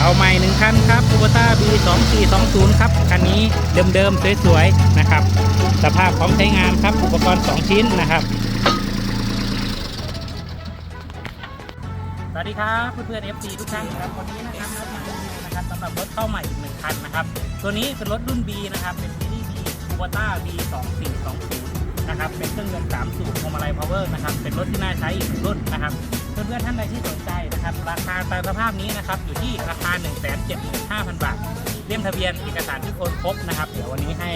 เอาใหม่หนึ่งคันครับคูโบต้า B 2 4 2 0 ครับ คันนี้เดิมๆ สวยๆ นะครับ สภาพพร้อมใช้งานครับ อุปกรณ์ 2 ชิ้นนะครับ สวัสดีครับเพื่อนๆ FC ทุกท่านครับวันนี้นะครับนัดมารีวิวนะครับสำหรับรถเข้าใหม่อีกหนึ่งคันนะครับ ตัวนี้เป็นรถรุ่น B นะครับ เป็นซีรีส์ B คูโบต้า B 2 4 2 0 นะครับเป็นเครื่องยนต์3สูบพวงมาลัยพาวเวอร์นะครับ เป็นรถที่น่าใช้อีกรุ่นนะครับ เพื่อนๆท่านใดที่สนใจ นะครับ ราคาตามสภาพนี้นะครับอยู่ที่ราคา 175,000 บาท เล่มทะเบียนเอกสารที่โอนครบนะครับ เดี๋ยววันนี้ให้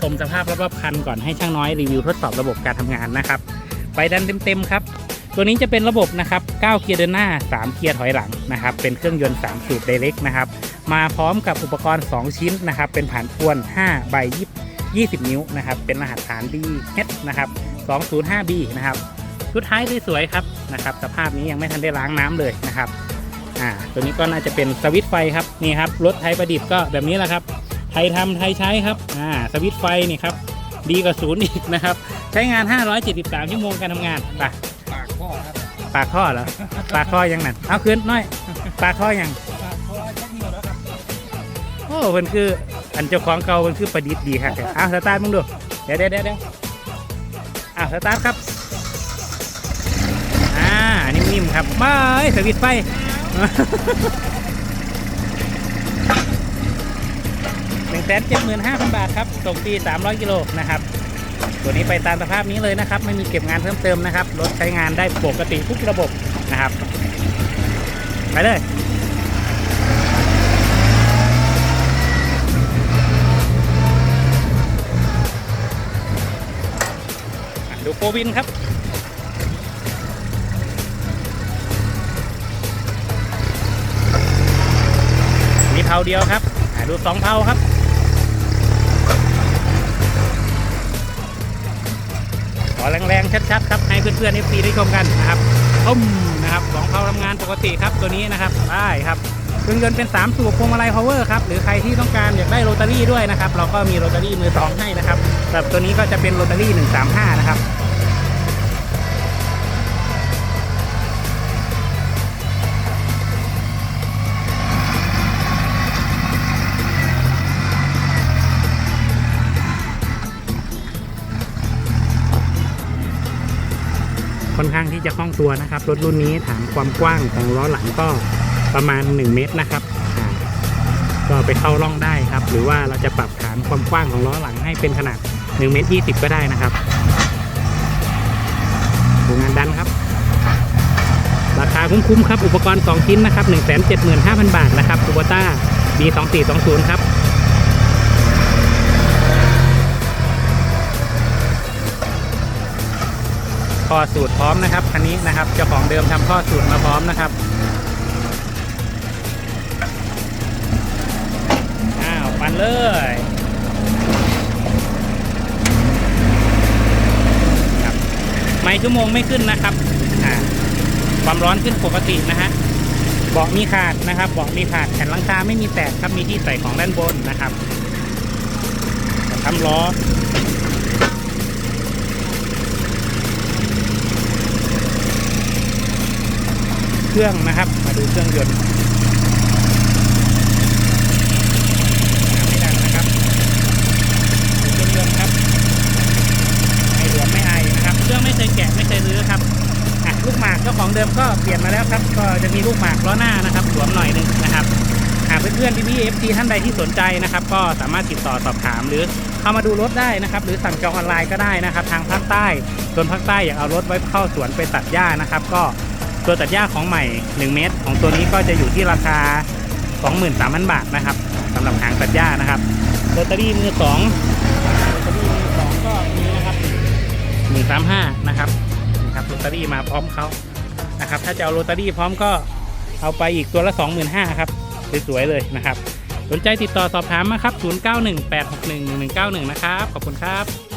ชมสภาพรอบๆคันก่อนให้ช่างน้อยรีวิวทดสอบระบบการทำงานนะครับ ไปดันเต็มๆครับ ตัวนี้จะเป็นระบบนะครับ 9 เกียร์เดินหน้า 3 เกียร์ถอยหลังนะครับ เป็นเครื่องยนต์3สูบไดเรกนะครับ มาพร้อมกับอุปกรณ์ 2 ชิ้นนะครับ เป็นผ่านพวน 5 ใบ 20 นิ้วนะครับ เป็นรหัสฐาน DH นะครับ 205B นะครับ ชุดท้ายสวยๆครับนะครับ สภาพนี้ยังไม่ทันได้ล้างน้ำเลยนะครับอ่าตัวนี้ก็น่าจะเป็นสวิตช์ไฟครับนี่ครับรถไทยประดิษฐ์ก็แบบนี้แหละครับ ไทยทำไทยใช้ครับอ่าสวิตช์ไฟนี่ครับดีกว่าศูนย์อีกนะครับ ใช้งาน 573 ชั่วโมงการทำงานไปปากพ่อครับปากท่อเหรอปากท่อยังนั่นเอาขึ้นหน้อย ปากท่อยังปากพ่อชักเหนียวแล้วครับโอ้มันคืออันเจ้าของเก่ามันคือประดิษฐ์ดีครับเอาสตาร์ทมึงดูเดี๋ยวเดี๋ยวเดี๋ยวเดี๋ยวอ่าสตาร์ทครับอ่า นิ่มๆครับบายสวิตไฟหนึ่งแสนเจ็ดหมื่นห้าพันบาทครับส่งฟรีสามร้อยกิโลนะครับตัวนี้ไปตามสภาพนี้เลยนะครับ ไม่มีเก็บงานเพิ่มเติมนะครับ รถใช้งานได้ปกติทุกระบบนะครับ ไปเลยดูโฟวินครับ เผาเดียวครับดูสองเผาครับขอแรงๆชัดๆครับให้เพื่อนๆ FC ได้ชมกันนะครับต้มนะครับสองเผาทำงานปกติครับตัวนี้นะครับได้ครับเครื่องยนเป็น 3 สูบพวงมาลัย power ครับ หรือใครที่ต้องการอยากได้โรตารี่ด้วยนะครับ เราก็มีโรตารี่มือสองให้นะครับแต่ตัวนี้ก็จะเป็นโรตารี่ 135 นะครับ ค่อนข้างที่จะคล่องตัวนะครับ รถรุ่นนี้ฐานความกว้างของล้อหลังก็ประมาณ 1 เมตรนะครับ ก็ไปเข้าร่องได้ครับ หรือว่าเราจะปรับฐานความกว้างของล้อหลังให้เป็นขนาด1เมตร20 ก็ได้นะครับดูงานดันครับ ราคาคุ้มๆครับ อุปกรณ์ 2 ชิ้นนะครับ 175,000 บาทนะครับคูโบต้า B2420 ครับ ข้อสูตรพร้อมนะครับคันนี้นะครับเจ้าของเดิมทำข้อสูตรมาพร้อมนะครับอ้าวปันเลยครับไม่ชั่วโมงไม่ขึ้นนะครับความร้อนขึ้นปกตินะฮะเบาะมีขาดนะครับเบาะมีขาดแผ่นลังคาไม่มีแตกครับมีที่ใส่ของด้านบนนะครับทำล้อ เค รื่องนะครับ มาดูเครื่องยนต์ไม่ดังนะครับเครื่องยนต์ครับไม่หลวไม่ไอนะครับเครื่องไม่เคยแกะไม่เคยรื้อครับลูกหมากเจ้าของเดิมก็เปลี่ยนมาแล้วครับ ก็จะมีลูกหมากล้อหน้านะครับหลวมหน่อยหนึงนะครับ หากเพื่อนๆพี่ๆเอฟซีท่านใดที่สนใจนะครับ ก็สามารถติดต่อสอบถามหรือเข้ามาดูรถได้นะครับ หรือสั่งจองออนไลน์ก็ได้นะครับ ทางภาคใต้ส่วนภาคใต้อยากเอารถไว้เข้าสวนไปตัดหญ้านะครับ ก็ ตัวตัดหญ้าของใหม่ 1 เมตร ของตัวนี้ก็จะอยู่ที่ราคา 23,000 บาทนะครับสำหรับหางตัดหญ้านะครับโรตารี่มือสองโรตารี่มือสองก็มีนะครับ135นะครับนะครับโรตารี่มาพร้อมเขานะครับถ้าจะเอาโรตารี่พร้อมก็เอาไปอีกตัวละ 25,000ครับสวยๆเลยนะครับสนใจติดต่อสอบถามมาครับ 0918611191 นะครับ ขอบคุณครับ